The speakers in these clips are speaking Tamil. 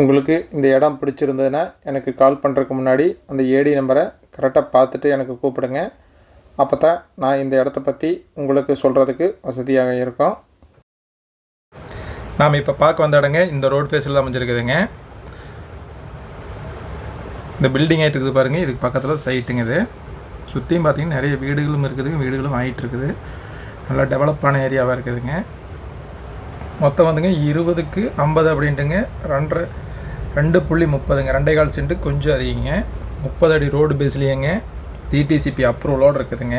உங்களுக்கு இந்த இடம் பிடிச்சிருந்ததுன்னா எனக்கு கால் பண்ணுறதுக்கு முன்னாடி அந்த ஏடி நம்பரை கரெக்டாக பார்த்துட்டு எனக்கு கூப்பிடுங்க. அப்போ தான் நான் இந்த இடத்த பற்றி உங்களுக்கு சொல்கிறதுக்கு வசதியாக இருக்கும். நாம் இப்போ பார்க்க வந்த இடங்க இந்த ரோடு ஃபேஸில் தான் அமைஞ்சிருக்குதுங்க. இந்த பில்டிங் ஆகிட்டு இருக்குது பாருங்கள் இதுக்கு பக்கத்தில் சைட்டுங்க இது. சுற்றியும் பார்த்தீங்கன்னா நிறைய வீடுகளும் இருக்குதுங்க வீடுகளும் ஆகிட்டு இருக்குது. நல்லா டெவலப்பான ஏரியாவாக இருக்குதுங்க. மொத்தம் வந்துங்க இருபதுக்கு ஐம்பது அப்படின்ட்டுங்க. ரெண்டரை ரெண்டு புள்ளி முப்பதுங்க. ரெண்டே கால் சென்ட்டு கொஞ்சம் அதிகங்க. முப்பது அடி ரோடு பேஸ்லேயேங்க. டிடிசிபி அப்ரூவலோடு இருக்குதுங்க.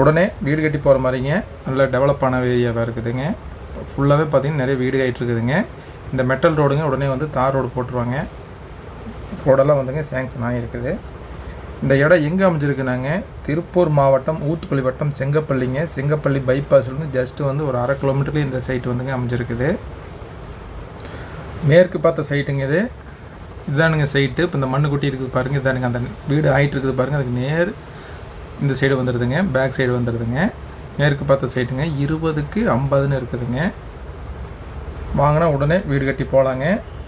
உடனே வீடு கட்டி போகிற மாதிரிங்க. நல்ல டெவலப்பான ஏரியாவாக இருக்குதுங்க. ஃபுல்லாகவே பார்த்தீங்கன்னா நிறைய வீடு ஆகிட்டு இருக்குதுங்க. இந்த மெட்டல் ரோடுங்க உடனே வந்து தார் ரோடு போட்டுருவாங்க. ரோடெல்லாம் வந்துங்க சேங்ஷன் ஆகிருக்குது இந்த இடம் எங்கே அமைஞ்சிருக்குனாங்க? திருப்பூர் மாவட்டம் ஊத்துக்குளி வட்டம் செங்கப்பள்ளிங்க. செங்கப்பள்ளி பைபாஸ்லேருந்து ஜஸ்ட்டு வந்து ஒரு அரை கிலோமீட்டர்லேயே இந்த சைட் வந்துங்க அமைஞ்சிருக்குது. மேற்கு பார்த்த சைட்டுங்க இது. இதுதானுங்க சைட்டு இப்போ இந்த மண்ணு குட்டி இருக்குது பாருங்கள் இதானுங்க அந்த வீடு ஆயிட்டு இருக்குது பாருங்கள் அதுக்கு நேர் இந்த சைடு வந்துடுதுங்க பேக் சைடு வந்துடுதுங்க மேற்கு பார்த்த சைட்டுங்க இருபதுக்கு ஐம்பதுன்னு இருக்குதுங்க. வாங்கினா உடனே வீடு கட்டி போகலாங்க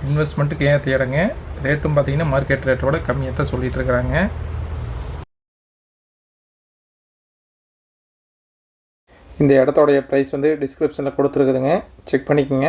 இன்வெஸ்ட்மெண்ட்டுக்கு ஏன் தேடுங்க ரேட்டும் பார்த்தீங்கன்னா மார்க்கெட் ரேட்டோட கம்மியாக தான் சொல்லிட்டு இருக்கிறாங்க இந்த இடத்தோடைய ப்ரைஸ் வந்து டிஸ்கிரிப்ஷனில் கொடுத்துருக்குதுங்க. செக் பண்ணிக்கோங்க.